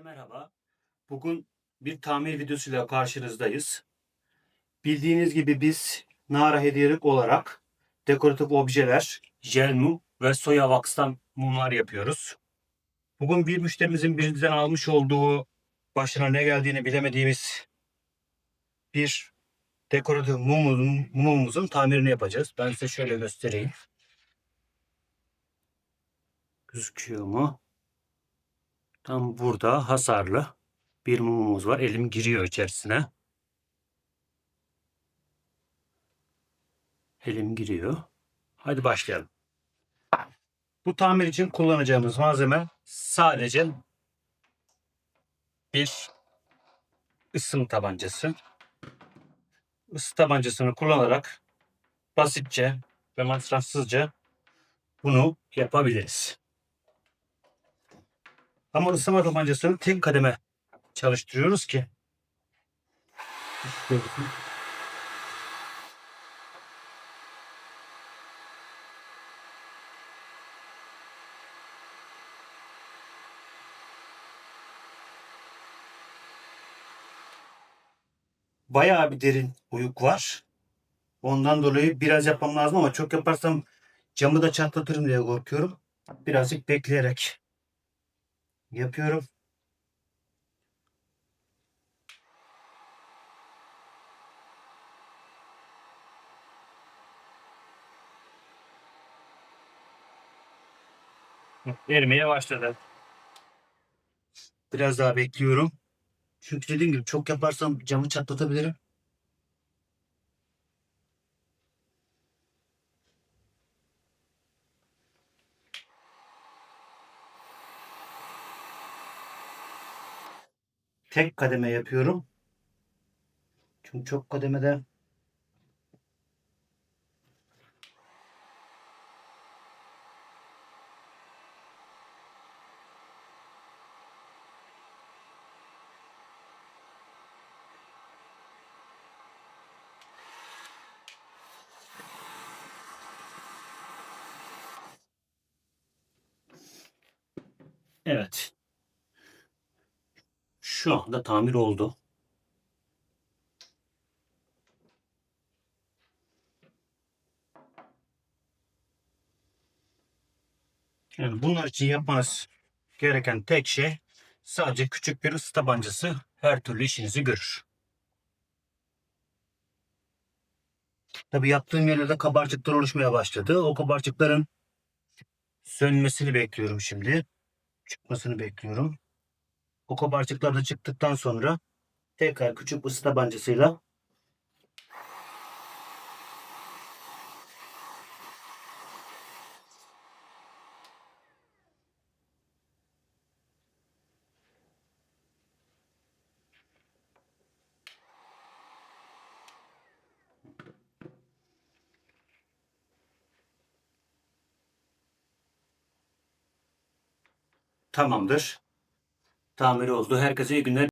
Herkese merhaba. Bugün bir tamir videosuyla karşınızdayız. Bildiğiniz gibi biz Nara hediyelik olarak dekoratif objeler, jel mum ve soya wax'tan mumlar yapıyoruz. Bugün bir müşterimizin bizden almış olduğu başına ne geldiğini bilemediğimiz bir dekoratif mumumuzun, mumumuzun tamirini yapacağız. Ben size şöyle göstereyim. Gözüküyor mu? Tam burada hasarlı bir mumumuz var. Elim giriyor içerisine. Elim giriyor. Hadi başlayalım. Bu tamir için kullanacağımız malzeme sadece bir ısım tabancası. Isı tabancasını kullanarak basitçe ve masrafsızca bunu yapabiliriz. Ama ısıma tabancasını tek kademe çalıştırıyoruz ki bayağı bir derin uyuk var. Ondan dolayı biraz yapmam lazım ama çok yaparsam camı da çatlatırım diye korkuyorum. Birazcık bekleyerek yapıyorum. Erimeye başladı. Biraz daha bekliyorum. Çünkü dediğim gibi çok yaparsam camı çatlatabilirim. Tek kademe yapıyorum. Çünkü çok kademede Evet. Şu anda tamir oldu. Yani bunlar için yapmanız gereken tek şey sadece küçük bir ısı tabancası her türlü işinizi görür. Tabi yaptığım yerlerde kabarcıklar oluşmaya başladı. O kabarcıkların sönmesini bekliyorum şimdi. Çıkmasını bekliyorum. O kabarcıklar da çıktıktan sonra tekrar küçük ısı tabancasıyla tamamdır. Tamir oldu. Herkese iyi günler.